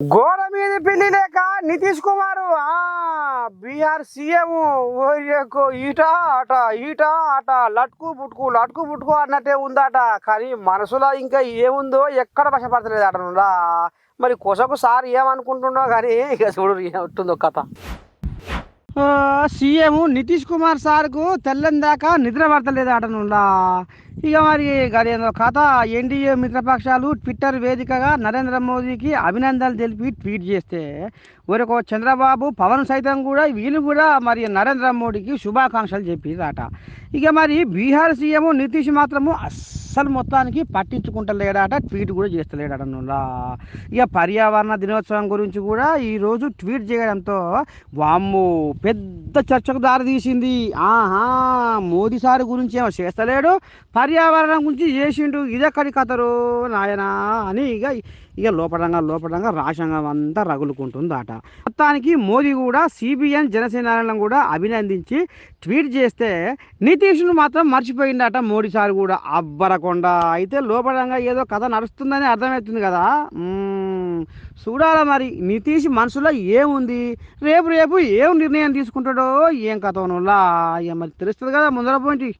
గోడ మీద పిల్లి లేక నితీష్ కుమార్ ఆ బీఆర్ సీఎం ఓరియకు ఈట అట ఈట అట లట్కు పుట్టుకు లట్కు పుట్టుకు అన్నట్టే ఉందట. కానీ మనసులో ఇంకా ఏముందో ఎక్కడ వశపడతలేదు అట మరి కొసకు సార్ ఏమనుకుంటుండో కానీ ఇక చూడు ఏమవుతుందో కథ. సీఎం నితీష్ కుమార్ సార్కు తెల్లని దాకా నిద్ర పడతలేదు అటనుండా ఇక మరి గదేందో కథ ఎన్డీఏ మిత్రపక్షాలు ట్విట్టర్ వేదికగా నరేంద్ర మోదీకి అభినందనలు తెలిపి ట్వీట్ చేస్తే ఒరకో చంద్రబాబు పవన్ సైతం కూడా వీళ్ళు కూడా మరి నరేంద్ర మోడీకి శుభాకాంక్షలు చెప్పిరట ఇక మరి బీహార్ సీఎం నితీష్ మాత్రము అస్సలు మొత్తానికి పట్టించుకుంటలేడాట ట్వీట్ కూడా చేస్తలేడట నుండా ఇక పర్యావరణ దినోత్సవం గురించి కూడా ఈరోజు ట్వీట్ చేయడంతో వామ్ము పెద్ద చర్చకు దారితీసింది ఆహా మోదీ సార్ గురించి ఏమో చేస్తలేడు పర్యావరణం గురించి చేసిండు. ఇదెక్కడి కథరు నాయనా అని ఇక ఇక లోపడంగా లోపడంగా రాష్ట్రంగం అంతా రగులుకుంటుందట. మొత్తానికి మోదీ కూడా సిబిఎన్ జనసేనాలను కూడా అభినందించి ట్వీట్ చేస్తే నితీష్ను మాత్రం మర్చిపోయిందట మోడీ సార్ కూడా. అబ్బరకు అబ్బరకొండ అయితే లోపడంగా ఏదో కథ నడుస్తుందని అర్థమవుతుంది కదా? చూడాలా చూడాల మరి నితీష్ మనసులో ఏముంది? రేపు రేపు ఏం నిర్ణయం తీసుకుంటాడో ఏం కథ ఇక మరి తెలుస్తుంది కదా ముందర పోయింటి.